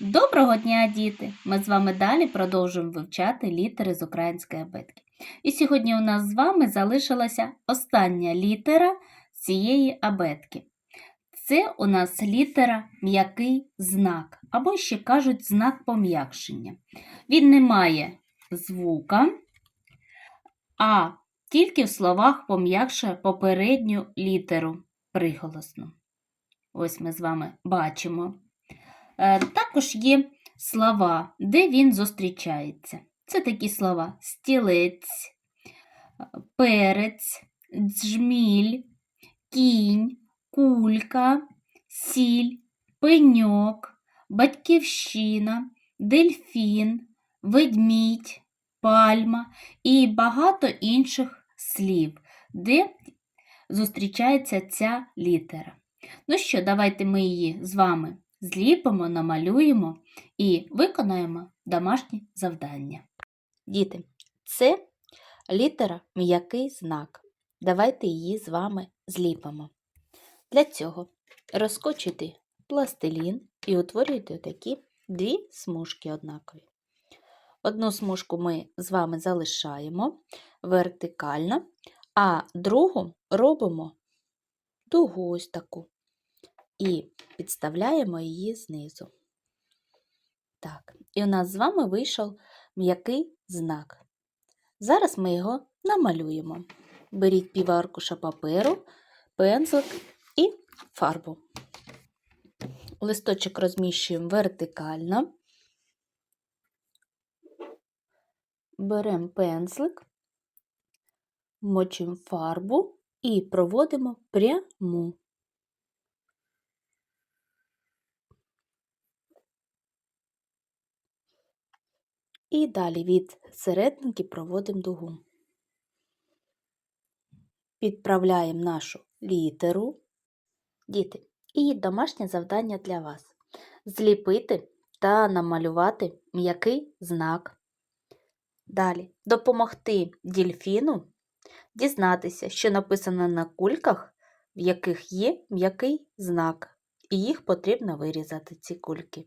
Доброго дня, діти! Ми з вами далі продовжуємо вивчати літери з української абетки. І сьогодні у нас з вами залишилася остання літера цієї абетки. Це у нас літера м'який знак, або ще кажуть знак пом'якшення. Він не має звука, а тільки в словах пом'якшує попередню літеру приголосну. Ось ми з вами бачимо. Е, Також є слова, де він зустрічається. Це такі слова стілець, перець, джміль, кінь, кулька, сіль, пеньок, батьківщина, дельфін, ведмідь, пальма і багато інших слів, де зустрічається ця літера. Ну що, давайте ми її з вами зліпимо, намалюємо і виконаємо домашнє завдання. Діти, це літера м'який знак. Давайте її з вами зліпимо. Для цього розкочуйте пластилін і утворюйте такі дві смужки однакові. Одну смужку ми з вами залишаємо вертикально, а другу робимо дугу ось таку і підставляємо її знизу. Так, і у нас з вами вийшов м'який знак. Зараз ми його намалюємо. Беріть пів аркуша паперу, пензлик і фарбу. Листочок розміщуємо вертикально. Беремо пензлик, мочимо фарбу і проводимо пряму. І далі від серединки проводимо дугу. Підправляємо нашу літеру. Діти, і домашнє завдання для вас. Зліпити та намалювати м'який знак. Далі допомогти дільфіну дізнатися, що написано на кульках, в яких є м'який знак, і їх потрібно вирізати, ці кульки.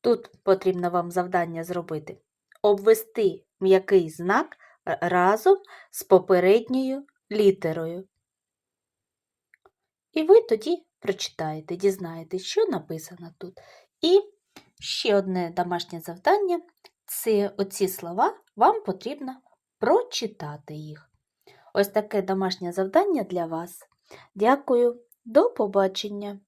Тут потрібно вам завдання зробити обвести м'який знак разом з попередньою літерою. І ви тоді прочитаєте, дізнаєтесь, що написано тут. І ще одне домашнє завдання це оці слова, вам потрібно прочитати їх. Ось таке домашнє завдання для вас. Дякую, до побачення!